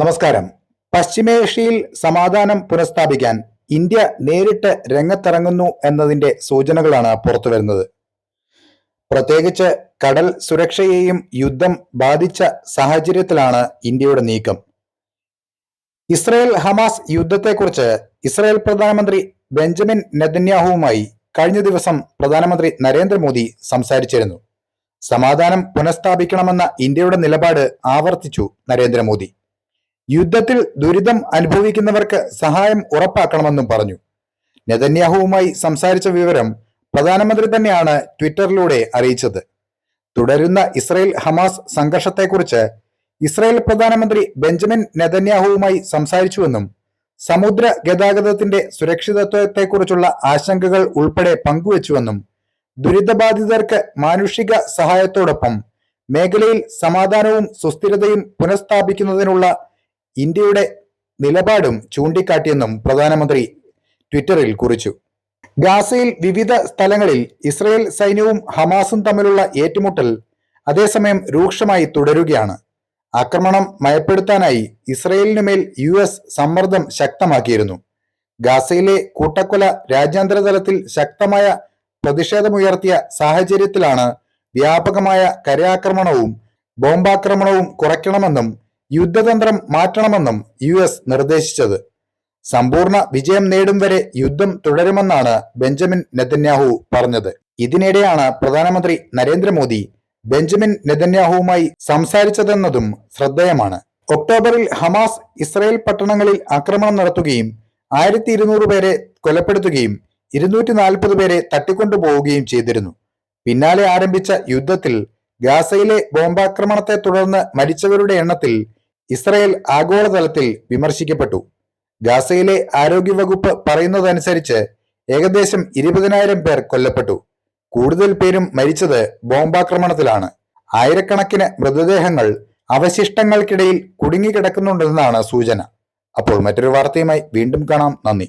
നമസ്കാരം. പശ്ചിമേഷ്യയിൽ സമാധാനം പുനഃസ്ഥാപിക്കാൻ ഇന്ത്യ നേരിട്ട് രംഗത്തിറങ്ങുന്നു എന്നതിന്റെ സൂചനകളാണ് പുറത്തുവരുന്നത് പ്രത്യേകിച്ച് കടൽ സുരക്ഷയെയും യുദ്ധം ബാധിച്ച സാഹചര്യത്തിലാണ് ഇന്ത്യയുടെ നീക്കം. ഇസ്രയേൽ ഹമാസ് യുദ്ധത്തെക്കുറിച്ച് ഇസ്രയേൽ പ്രധാനമന്ത്രി ബെഞ്ചമിൻ നെതന്യാഹുവുമായി കഴിഞ്ഞ ദിവസം പ്രധാനമന്ത്രി നരേന്ദ്രമോദി സംസാരിച്ചിരുന്നു. സമാധാനം പുനഃസ്ഥാപിക്കണമെന്ന ഇന്ത്യയുടെ നിലപാട് ആവർത്തിച്ചു നരേന്ദ്രമോദി. യുദ്ധത്തിൽ ദുരിതം അനുഭവിക്കുന്നവർക്ക് സഹായം ഉറപ്പാക്കണമെന്നും പറഞ്ഞു. നെതന്യാഹുവുമായി സംസാരിച്ച വിവരം പ്രധാനമന്ത്രി തന്നെയാണ് ട്വിറ്ററിലൂടെ അറിയിച്ചത്. തുടരുന്ന ഇസ്രയേൽ ഹമാസ് സംഘർഷത്തെക്കുറിച്ച് ഇസ്രയേൽ പ്രധാനമന്ത്രി ബെഞ്ചമിൻ നെതന്യാഹുവുമായി സംസാരിച്ചുവെന്നും സമുദ്ര ഗതാഗതത്തിന്റെ സുരക്ഷിതത്വത്തെക്കുറിച്ചുള്ള ആശങ്കകൾ ഉൾപ്പെടെ പങ്കുവച്ചുവെന്നും ദുരിതബാധിതർക്ക് മാനുഷിക സഹായത്തോടൊപ്പം മേഖലയിൽ സമാധാനവും സുസ്ഥിരതയും പുനഃസ്ഥാപിക്കുന്നതിനുള്ള ഇന്ത്യയുടെ നിലപാടും ചൂണ്ടിക്കാട്ടിയെന്നും പ്രധാനമന്ത്രി ട്വിറ്ററിൽ കുറിച്ചു. ഗാസയിൽ വിവിധ സ്ഥലങ്ങളിൽ ഇസ്രയേൽ സൈന്യവും ഹമാസും തമ്മിലുള്ള ഏറ്റുമുട്ടൽ അതേസമയം രൂക്ഷമായി തുടരുകയാണ്. ആക്രമണം മയപ്പെടുത്താനായി ഇസ്രയേലിനുമേൽ യു എസ് സമ്മർദ്ദം ശക്തമാക്കിയിരുന്നു. ഗാസയിലെ കൂട്ടക്കൊല രാജ്യാന്തര തലത്തിൽ ശക്തമായ പ്രതിഷേധമുയർത്തിയ സാഹചര്യത്തിലാണ് വ്യാപകമായ കരയാക്രമണവും ബോംബാക്രമണവും കുറയ്ക്കണമെന്നും യുദ്ധതന്ത്രം മാറ്റണമെന്നും യു എസ് നിർദ്ദേശിച്ചത്. സമ്പൂർണ വിജയം നേടും വരെ യുദ്ധം തുടരുമെന്നാണ് ബെഞ്ചമിൻ നെതന്യാഹു പറഞ്ഞത്. ഇതിനിടെയാണ് പ്രധാനമന്ത്രി നരേന്ദ്രമോദി ബെഞ്ചമിൻ നെതന്യാഹുവുമായി സംസാരിച്ചതെന്നതും ശ്രദ്ധേയമാണ്. ഒക്ടോബറിൽ ഹമാസ് ഇസ്രായേൽ പട്ടണങ്ങളിൽ ആക്രമണം നടത്തുകയും ആയിരത്തി ഇരുന്നൂറ് പേരെ കൊലപ്പെടുത്തുകയും ഇരുന്നൂറ്റി നാൽപ്പത് പേരെ തട്ടിക്കൊണ്ടുപോവുകയും ചെയ്തിരുന്നു. പിന്നാലെ ആരംഭിച്ച യുദ്ധത്തിൽ ഗാസയിലെ ബോംബാക്രമണത്തെ തുടർന്ന് മരിച്ചവരുടെ എണ്ണത്തിൽ ഇസ്രയേൽ ആഗോളതലത്തിൽ വിമർശിക്കപ്പെട്ടു. ഗാസയിലെ ആരോഗ്യവകുപ്പ് പറയുന്നതനുസരിച്ച് ഏകദേശം ഇരുപതിനായിരം പേർ കൊല്ലപ്പെട്ടു. കൂടുതൽ പേരും മരിച്ചത് ബോംബാക്രമണത്തിലാണ്. ആയിരക്കണക്കിന് മൃതദേഹങ്ങൾ അവശിഷ്ടങ്ങൾക്കിടയിൽ കുടുങ്ങിക്കിടക്കുന്നുണ്ടെന്നാണ് സൂചന. അപ്പോൾ മറ്റൊരു വാർത്തയുമായി വീണ്ടും കാണാം. നന്ദി.